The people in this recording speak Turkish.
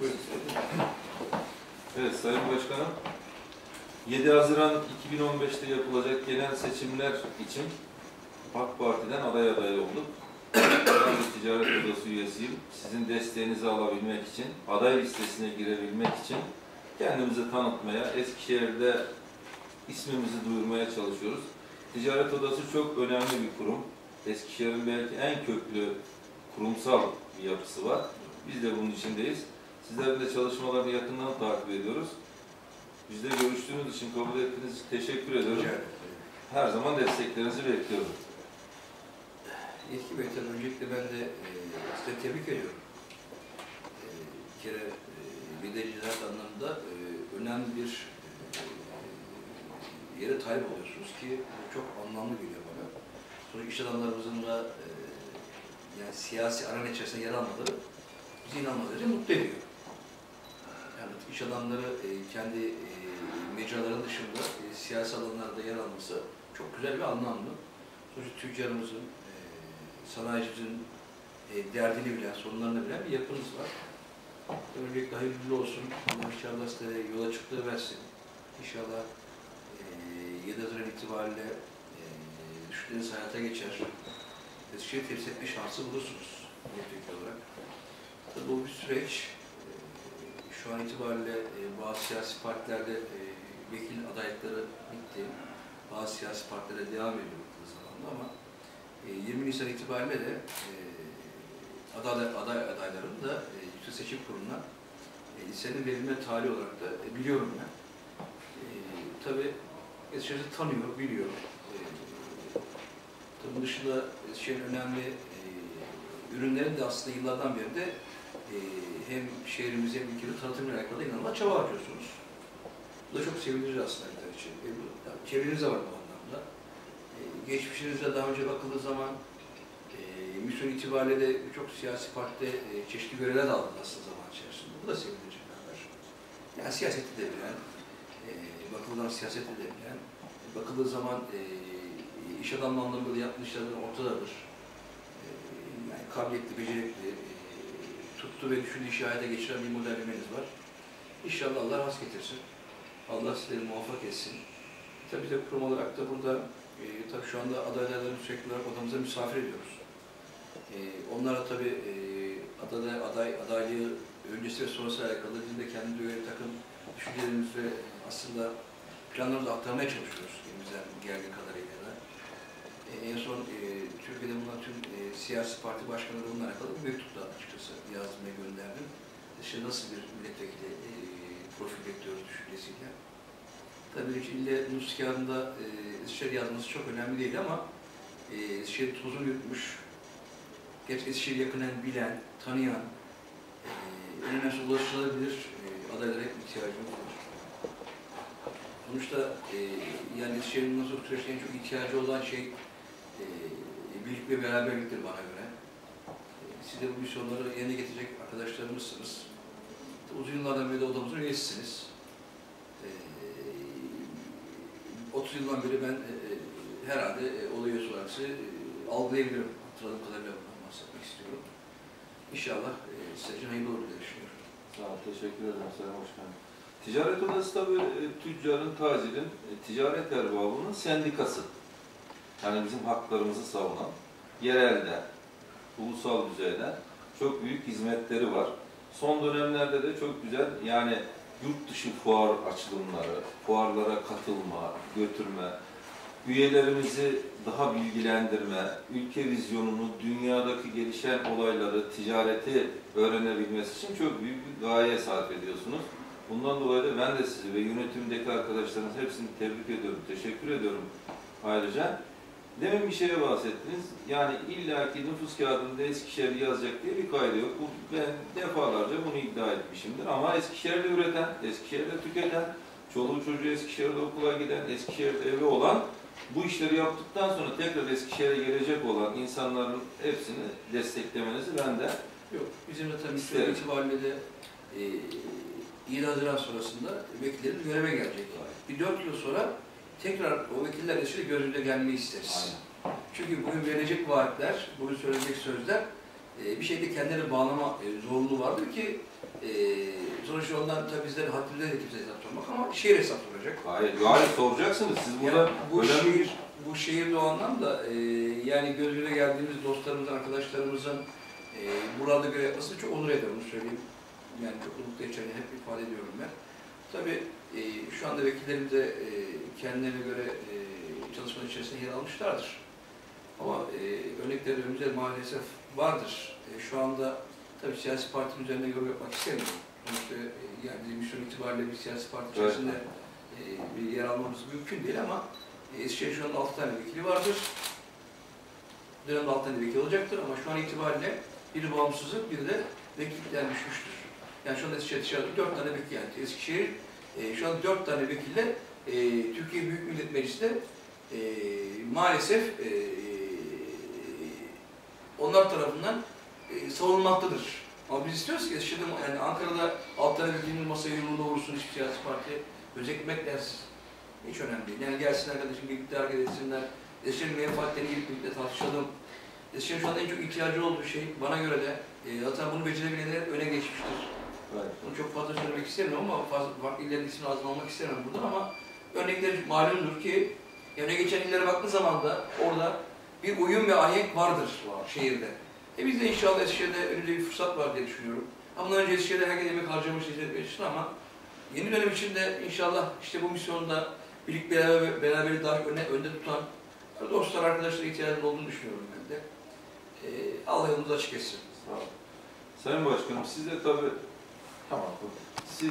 Buyurun. Evet Sayın Başkanım, 7 Haziran 2015'te yapılacak genel seçimler için AK Parti'den aday adayı olduk. Ben de Ticaret Odası üyesiyim. Sizin desteğinizi alabilmek için, aday listesine girebilmek için kendimizi tanıtmaya, Eskişehir'de ismimizi duyurmaya çalışıyoruz. Ticaret Odası çok önemli bir kurum. Eskişehir'in belki en köklü kurumsal bir yapısı var. Biz de bunun içindeyiz. Sizlerin de çalışmalarını yakından takip ediyoruz. Bizde görüştüğünüz için, kabul ettiğiniz için teşekkür ediyorum. Her zaman desteklerinizi bekliyorum. Yetki Bey, tabii öncelikle ben de e, size tebrik ediyorum. E, bir kere e, liderciler anlamında e, önemli bir e, yere talip oluyorsunuz ki çok anlamlı geliyor bana. Sonra iş adamlarımızın da e, yani siyasi aran içerisinde yer almaları bizi inanılmaz mutlu ediyor. İş adamları e, kendi e, mecraların dışında e, siyasi alanlarda yer alması çok güzel ve anlamlı. Sonuçta tüccarımızın, e, sanayicimizin e, derdini bilen, sorunlarını bilen bir yapınız var. Öncelikle hayırlı olsun. Allah inşallah size yol açıklığı versin. İnşallah e, 7 Haziran itibariyle e, düşünceleriniz hayata geçer. Eskişehir temsil etme şansı bulursunuz milletvekili olarak. Tabii bu bir süreç. Şu an itibariyle e, bazı siyasi partilerde e, vekil adaylıkları bitti. Bazı siyasi partilere devam ediyor bu zamanda ama e, 20 Nisan itibariyle de e, aday, aday adayların da e, Yüksek Seçim Kurulu'na e, listenin verilme tarihi olarak da e, biliyorum ben. E, tabii Eskişehir'i tanıyor, biliyor. E, tabii dışında Eskişehir'in önemli e, ürünlerin de aslında yıllardan beri de e, hem şehrimize hem ülkede tanıtımla alakalı inanılmaz çaba harcıyorsunuz. Bu da çok sevindirici aslında bizler için. E, bu, yani çevreniz de var bu anlamda. E, geçmişinizde daha önce bakıldığı zaman e, misyon itibariyle de birçok siyasi partide e, çeşitli görevler de aldınız aslında zaman içerisinde. Bu da sevindirici bir haber. Yani siyasette de bilen, e, bakıldığı zaman siyasette de bilen, bakıldığı zaman e, iş adamlı anlamında da yaptığı işlerden ortadadır. E, yani kabiliyetli, becerikli, tuttu ve düşündüğü işi hayata geçiren bir modellemeniz var. İnşallah Allah rast getirsin. Allah sizleri muvaffak etsin. Tabii de kurum olarak da burada e, tabii şu anda adaylarını sürekli olarak odamıza misafir ediyoruz. E, onlara tabii e, aday, aday, adaylığı öncesi ve sonrası alakalı bizim de kendi göre takım düşüncelerimiz ve aslında planlarımızı aktarmaya çalışıyoruz elimizden geldiği kadarıyla da. E, en son e, Türkiye'de bulunan tüm e, siyasi parti başkanları bununla alakalı bir mektup da açıkçası gönderdim. İşte nasıl bir milletvekili e, profil bekliyoruz düşüncesiyle. Tabii ille nüfus kağıdında e, yazması çok önemli değil ama e, Eskişehir tozunu yutmuş, geç Eskişehir yakından bilen, tanıyan, e, en önemlisi ulaşılabilir e, adaylara ihtiyacımız var. Sonuçta e, yani Eskişehir'in nasıl süreçte en çok ihtiyacı olan şey e, birlik ve beraberliktir bana göre. E, siz de bu misyonları yerine getirecek arkadaşlarımızsınız. Uzun yıllardan beri odamızın üyesisiniz. E, 30 yıldan beri ben e, e, herhalde e, olay üyesi olarak sizi e, algılayabilirim. Hatırladığım kadarıyla bundan bahsetmek istiyorum. İnşallah e, size için hayırlı olur diye düşünüyorum. Sağ ol, teşekkür ederim Sayın Başkanım. Ticaret Odası tabii e, tüccarın, tacirin, e, ticaret erbabının sendikası. Yani bizim haklarımızı savunan, yerelde, ulusal düzeyde çok büyük hizmetleri var. Son dönemlerde de çok güzel yani yurt dışı fuar açılımları, fuarlara katılma, götürme, üyelerimizi daha bilgilendirme, ülke vizyonunu, dünyadaki gelişen olayları, ticareti öğrenebilmesi için çok büyük bir gaye sarf ediyorsunuz. Bundan dolayı da ben de sizi ve yönetimdeki arkadaşlarınız hepsini tebrik ediyorum, teşekkür ediyorum ayrıca. Demin bir şeye bahsettiniz. Yani illaki nüfus kağıdında Eskişehir yazacak diye bir kaydı yok. Bu, ben defalarca bunu iddia etmişimdir. Ama Eskişehir'de üreten, Eskişehir'de tüketen, çoluğu çocuğu Eskişehir'de okula giden, Eskişehir'de evi olan bu işleri yaptıktan sonra tekrar Eskişehir'e gelecek olan insanların hepsini desteklemenizi ben de Yok, bizim de tabii İsterim. itibariyle de e, 7 Haziran sonrasında vekillerin göreve gelecek. Bir 4 yıl sonra tekrar o vekiller göz önüne gelmeyi isteriz. Çünkü bugün verilecek vaatler, bugün söyleyecek sözler e, bir şekilde kendileri bağlama e, zorunluluğu vardır ki e, sonuçta ondan tabii bizlerin haddimize de kimse hesap sormak ama şehir hesap soracak. Hayır, hayır soracaksınız. Siz burada Yani bu önemli- şehir, bu şehirde o anlamda e, yani göz göre geldiğimiz dostlarımızın, arkadaşlarımızın e, burada göre yapmasını çok onur ederim, onu söyleyeyim. Yani çok da mutlu edeceğini hep ifade ediyorum ben. Tabii e, şu anda vekillerimiz de e, kendilerine göre e, çalışmanın içerisinde yer almışlardır. Ama e, örnekleri önümüzde maalesef vardır. E, şu anda tabii siyasi partinin üzerine yorum yapmak istemiyorum. Sonuçta e, yani misyon itibariyle bir siyasi parti Evet. içerisinde e, bir yer almamız mümkün değil ama e, Eskişehir şu anda 6 tane vekili vardır. Bu dönemde 6 tane vekil olacaktır ama şu an itibariyle biri bağımsızlık, biri de vekillikten düşmüştür. Yani şu anda Eskişehir dışarıda 4 tane vekil yani Eskişehir e, şu an 4 tane vekille e, Türkiye Büyük Millet Meclisi'nde e, maalesef e, onlar tarafından e, savunulmaktadır. Ama biz istiyoruz ki Eskişehir'de yani Ankara'da alt tane vekilinin masaya yumruğunda vursun hiçbir siyasi parti özetmek dersiz. Hiç önemli değil. Yani gelsin arkadaşım birlikte hareket etsinler. Eskişehir'in menfaatlerini gelip birlikte tartışalım. Eskişehir'in şu anda en çok ihtiyacı olduğu şey bana göre de e, zaten bunu becerebilenler öne geçmiştir. Evet. Bunu çok fazla söylemek istemiyorum ama fazla farklı illerin ismini ağzıma almak istemem buradan ama örnekler malumdur ki öne geçen illere baktığı zaman da orada bir uyum ve ahenk vardır şehirde. E biz de inşallah Eskişehir'de önümüzde bir fırsat var diye düşünüyorum. Ama önce Eskişehir'de herkes emek harcamış için ama yeni dönem içinde inşallah işte bu misyonda birlik beraber, beraberliği daha öne, önde tutan dostlar, arkadaşlar ihtiyacının olduğunu düşünüyorum ben de. E, Allah yolumuzu açık etsin. Sağ olun. Sayın Başkanım siz de tabii Tamam. siz